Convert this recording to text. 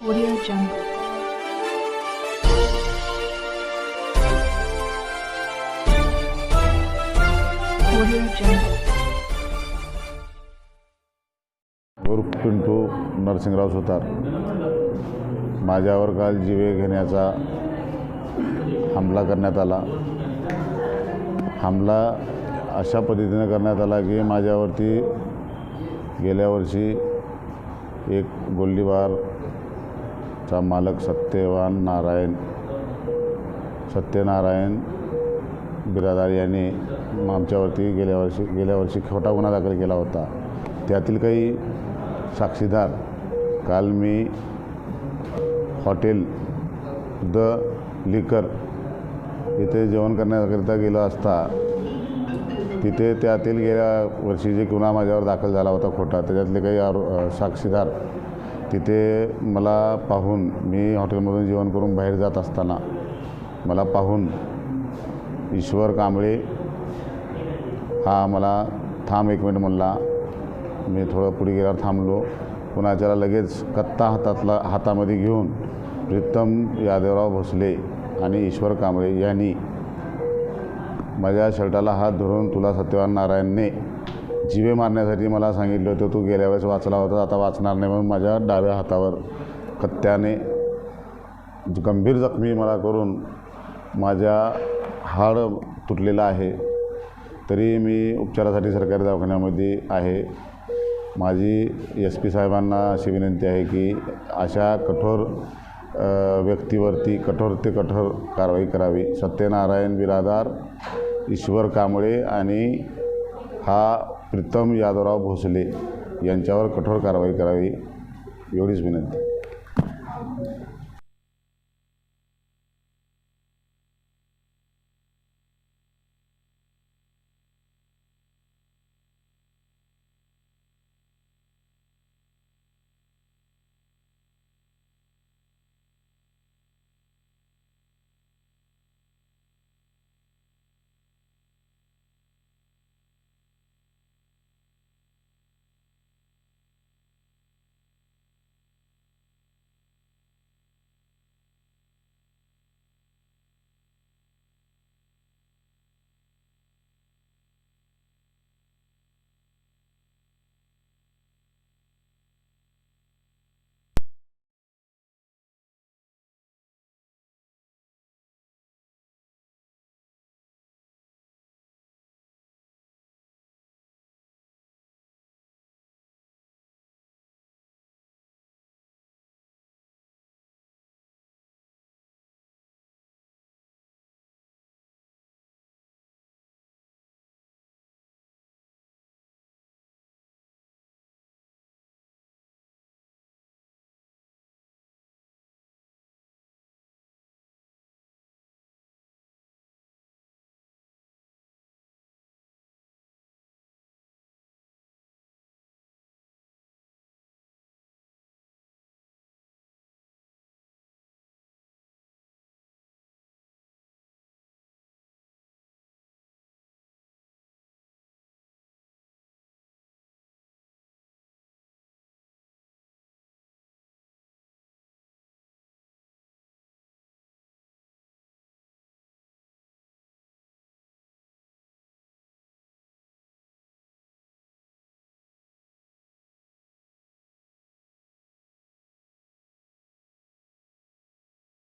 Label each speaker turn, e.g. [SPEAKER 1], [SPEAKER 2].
[SPEAKER 1] Audio Jungle.
[SPEAKER 2] उर्फ पिंटू नरसिंगराव सुतार. माझ्यावर काल जीवे घेण्याचा हमला करण्यात आला. हमला अशा पद्धतीने करण्यात आला की माझ्यावरती गेल्या वर्षी एक चा मालक सत्यवान नारायण. सत्यनारायण बिरादार यांनी आमच्यावरती गेल्या वर्षी गेल्या वर्षी खोटा गुन्हा दाखल केला होता. त्यातील काही साक्षीदार काल मी हॉटेल द लिकर इथे जेवण करण्याकरिता गेलो असता तिथे त्यातील गेल्या वर्षी जे गुन्हा माझ्यावर दाखल झाला होता खोटा त्याच्यातले काही आरो साक्षीदार तिथे मला पाहून मी हॉटेलमधून जेवण करून बाहेर जात असताना मला पाहून ईश्वर कांबळे हा मला थांब एक मिनिट म्हणला. मी थोडं पुढे गेल्यावर थांबलो. पुन्हा लगेच कत्ता हातातला हातामध्ये घेऊन प्रीतम यादवराव भोसले आणि ईश्वर कांबळे यांनी माझ्या शर्टाला हात धरून तुला सत्यवान नारायणने जिवे मारण्यासाठी मला सांगितलं होतं तू गेल्या वेळेस वाचला होता आता वाचणार नाही. म्हणून माझ्या डाव्या हातावर कत्त्याने गंभीर जखमी मला करून माझ्या हाड तुटलेलं आहे. तरी मी उपचारासाठी सरकारी दवाखान्यामध्ये आहे. माझी एस पी साहेबांना अशी विनंती आहे की अशा कठोर व्यक्तीवरती कठोर ते कठोर कारवाई करावी. सत्यनारायण बिरादार ईश्वर कांबळे आणि हा प्रीतम यादवराव भोसले यांच्यावर कठोर कारवाई करावी एवढीच विनंती.